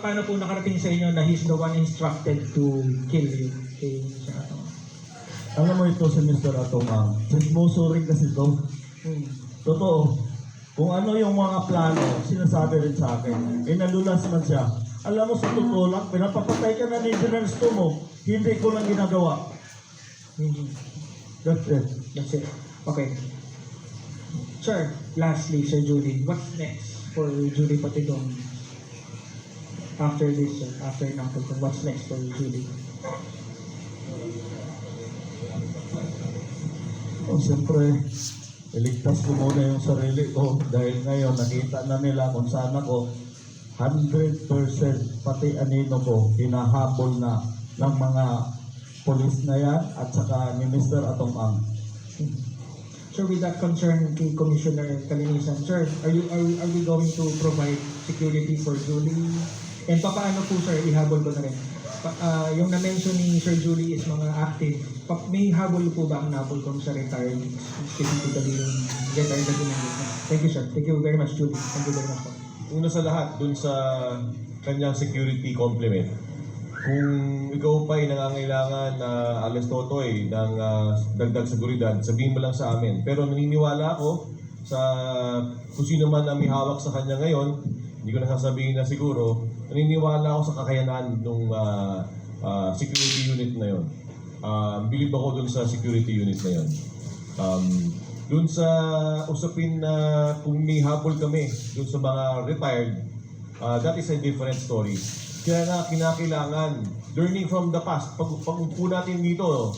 Paano po nakarating sa inyo na he's the one instructed to kill you? Kay Atong? Alam mo ito si Mr. Atomang, chismoso rin kasi ito. Hmm. Totoo, kung ano yung mga plano, sinasabi rin sa akin. Eh, nalulas man siya. Alam mo, sa totoo lang, pinapapatay ka na ni General mo. Hindi ko lang ginagawa. Hmm. That's it. That's it. Okay. Sir, lastly, Sir Judy, what's next for Judy Patidong? After this, sir, after Napolcom, what's next for Judy? O, siyempre, iligtas ko muna yung sarili ko dahil ngayon nakita na nila kung saan ako 100% pati anino ko hinahabol na ng mga polis na yan at saka ni Mr. Atong Ang. Sir, with that concern kay Commissioner Kalinisan, sir, are you are, are we going to provide security for Julie? And papaano po, sir, ihabol ko na rin. Pa, ah, yung na-mention ni Sir Julie is mga active. Pa, may habol po ba ang Napolcom sa retired, specifically yung retired na? Thank you, sir. Thank you very much, Julie. Thank you very much po. Una sa lahat, dun sa kanyang security complement. Kung ikaw pa ay nangangailangan na alas totoy ng ah, dagdag seguridad, sabihin mo lang sa amin. Pero naniniwala ako sa kung sino man ang may hawak sa kanya ngayon, hindi ko nasasabihin na siguro, naniniwala ako sa kakayanan ng security unit na yon. Uh, believe ako dun sa security unit na yon. Um, dun sa usapin na kung may habol kami dun sa mga retired, uh, that is a different story. Kaya nga kinakailangan, learning from the past, pag, pag upo natin dito,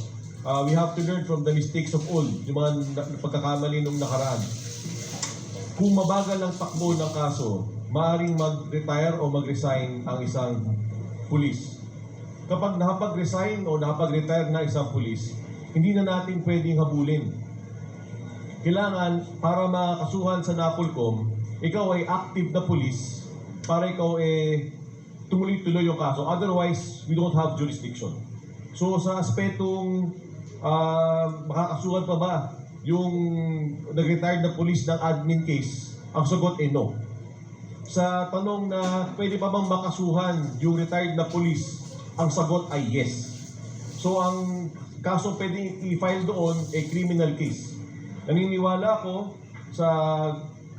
uh, we have to learn from the mistakes of old, yung mga na- pagkakamali nung nakaraan. Kung mabagal ang takbo ng kaso, maaaring mag-retire o mag-resign ang isang pulis. Kapag nakapag-resign o nakapag-retire na isang pulis, hindi na natin pwedeng habulin. Kailangan, para makasuhan sa NAPOLCOM, ikaw ay active na pulis para ikaw eh tumuloy-tuloy yung kaso. Otherwise, we don't have jurisdiction. So sa aspetong ah, makakasuhan pa ba yung nag-retired na pulis ng admin case, ang sagot ay no. Sa tanong na pwede pa bang makasuhan yung retired na pulis, ang sagot ay yes. So ang kaso pwedeng i-file doon ay criminal case. Naniniwala ako sa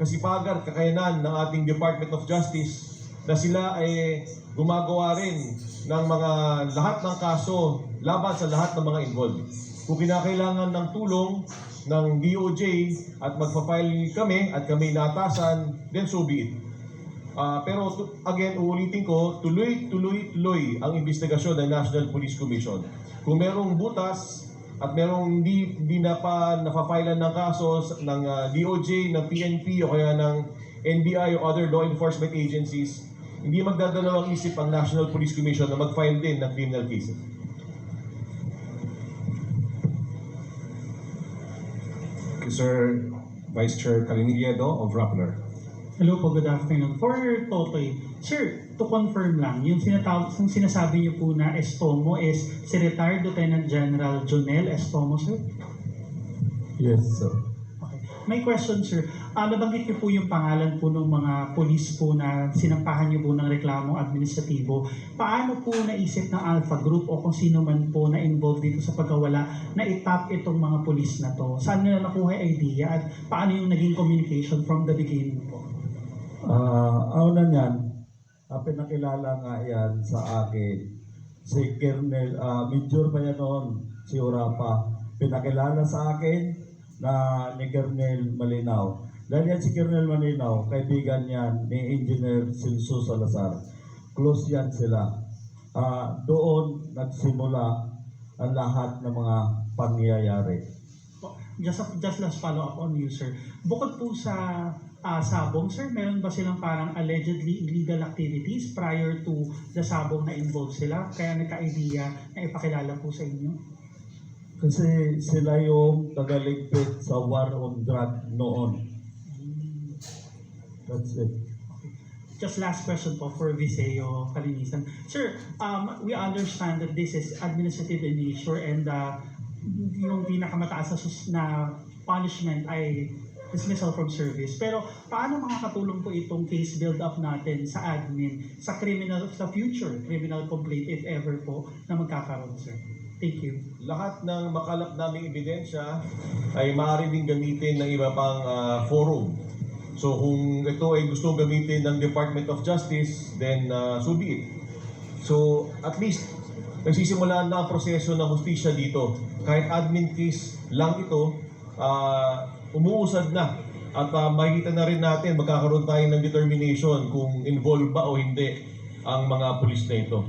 kasipagan, kakayanan ng ating Department of Justice na sila ay gumagawa rin ng mga lahat ng kaso laban sa lahat ng mga involved. Kung kinakailangan ng tulong ng DOJ at magpa-file kami at kami natasan, then so be it. Ah, pero again, uulitin ko, tuloy-tuloy-tuloy ang investigasyon ng National Police Commission. Kung merong butas at merong hindi, hindi na pa napapailan ng kaso ng ah, DOJ, ng PNP o kaya ng NBI o other law enforcement agencies, hindi magdadalawang isip ang National Police Commission na mag-file din ng criminal cases. Sir Vice Chair Kalinigiedo of Rappler. Hello po, good afternoon. For Totoy, sir, to confirm lang, yung, sinatawag, yung sinasabi niyo po na Estomo is si retired Lieutenant General Jonel Estomo, sir? Yes, sir. Okay. May question, sir. Ah, nabanggit niyo po yung pangalan po ng mga polis po na sinampahan niyo po ng reklamo administratibo. Paano po naisip ng Alpha Group o kung sino man po na involved dito sa pagkawala na itap itong mga polis na to? Saan nila nakuha idea at paano yung naging communication from the beginning po? Uh, una niyan, ah, pinakilala nga yan sa akin. Si Kernel, ah, Major pa yan noon, si Urapa. Pinakilala sa akin na ni Kernel Malinaw. Dahil yan si Kernel Malinaw, kaibigan yan ni Engineer Silso Salazar. Close yan sila. Ah, doon nagsimula ang lahat ng mga pangyayari. Just, just last follow up on you, sir. Bukod po sa ah, sabong, sir, meron ba silang parang allegedly illegal activities prior to the sabong na involved sila? Kaya nagka-idea na ipakilala po sa inyo? Kasi sila yung tagaligpit sa war on drug noon. That's it. Just last question po for Viseo Kalinisan. Sir, um, we understand that this is administrative in nature and uh, yung pinakamataas na punishment ay dismissal from service. Pero paano makakatulong po itong case build-up natin sa admin, sa criminal, sa future criminal complaint if ever po na magkakaroon, sir? Thank you. Lahat ng makalap naming ebidensya ay maaari din gamitin ng iba pang ah, forum. So kung ito ay gusto gamitin ng Department of Justice, then ah, so be it. So at least nagsisimula na ang proseso ng hustisya dito. Kahit admin case lang ito, ah, umuusad na. At ah, makikita na rin natin, magkakaroon tayo ng determination kung involved ba o hindi ang mga pulis na ito.